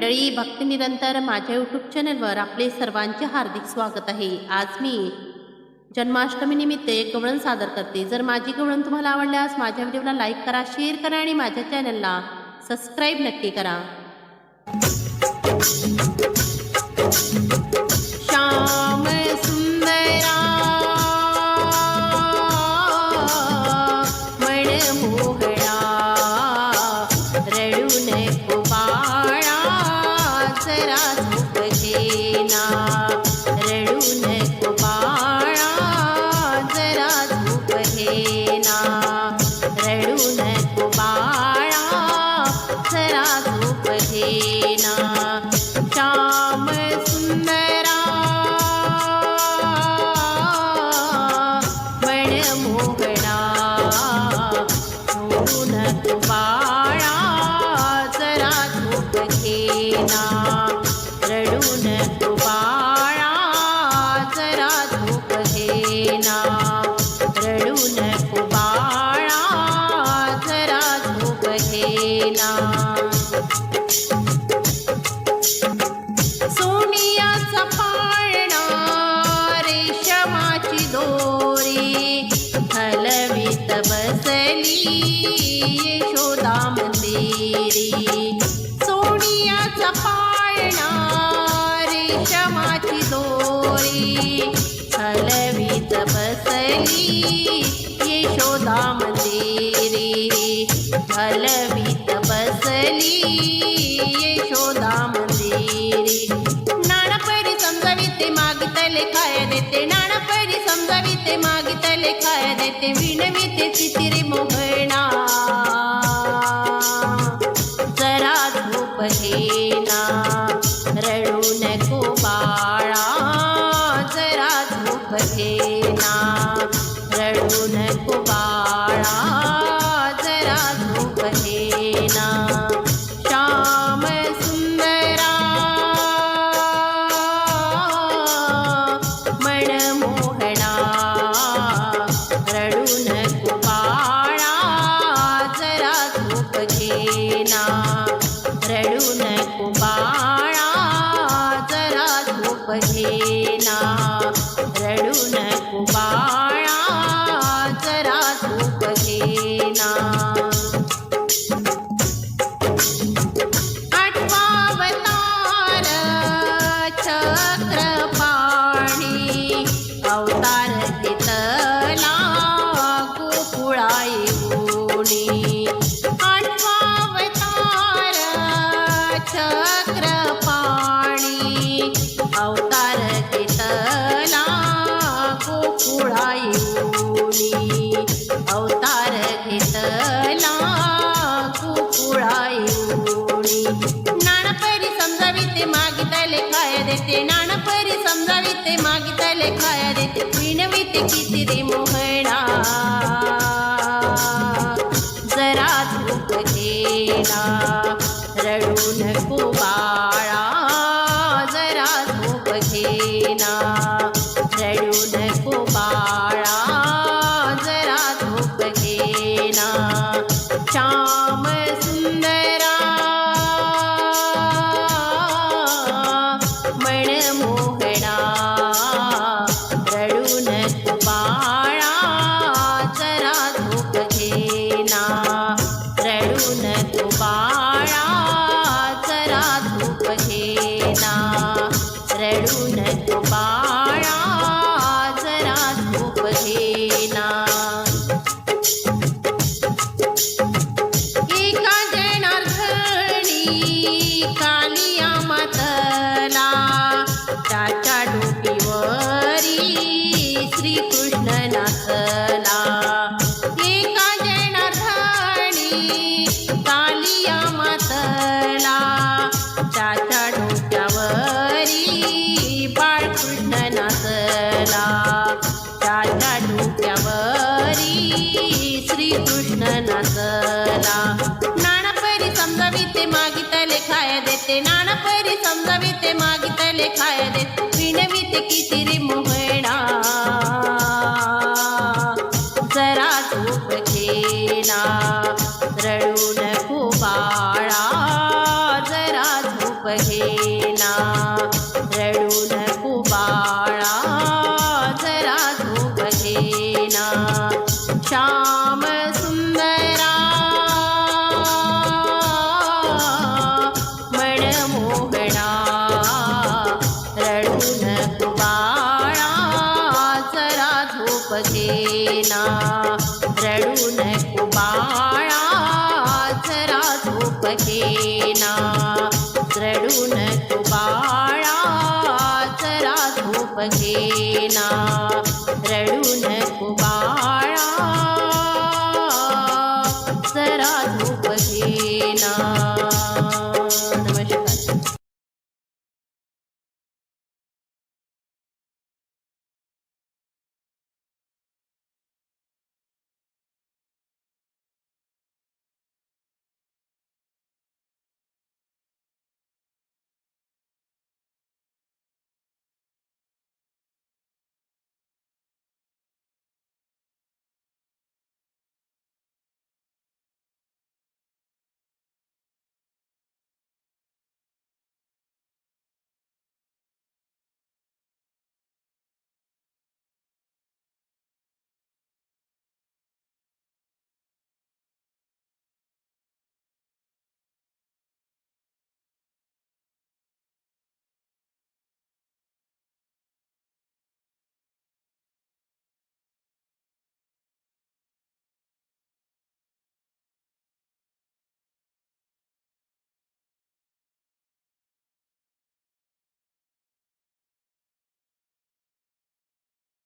मंडळी भक्ती निरंतर माझ्या यूट्यूब चॅनलवर आपले सर्वांचे हार्दिक स्वागत आहे. आज मी जन्माष्टमी निमित्त एक गवळण सादर करते. जर माझी गवळण तुम्हाला आवडल्यास माझ्या व्हिडिओला लाईक करा शेअर करा आणि माझ्या चॅनलला सबस्क्राईब नक्की करा. श्याम सुंदरा मन मोहळा झोप घेना रडू नको बाळा जरा झोप घेना श्याम सुंदरा मनमोहणा सोडू नको बाळा सोनियाचा पाळणा क्षमाची दोरी. हलवीत बसली यशोदा मंदिरी हलवीत बसली यशोदा मंदिरी नाणपरी समजाविते मागतले काय देते. नाणपरी समजाविते मागतले काय देते. विणविते चितिरी मोहणा रडू नको बाळा जरा झोप घेना श्याम सुंदरा मनमोहणा रडू नको बाळा जरा झोप घेना रडू नको बाळा जरा झोप घेना रडू नको बाळा जरा झोप घेना आठवावतार चक्रपाणी अवतार घेतला गोकुळाई गुणी. आठवावतार चक्रपाणी गुणी नाणपरी समजाविते मागितले खाय देते. नाणपरी समजाविते मागितले खाय देते. विणविते किती रे मोहणा जरा धूप घेना बाळा जरा झोप घेना रडू नको बाळा जरा झोप घेना रडू नको बाळा समजाविते मागितले खाय देते विणविते किती रे मोहणा. जरा झोप घेना. रडू नको बाळा. जरा झोप घेना. रडू नको बाळा. जरा झोप घेना. श्याम देना. रडू नको बाळा जरा झोप घेना रडू नको बाळा जरा झोप घेना रडू नको बाळा जरा झोप घेना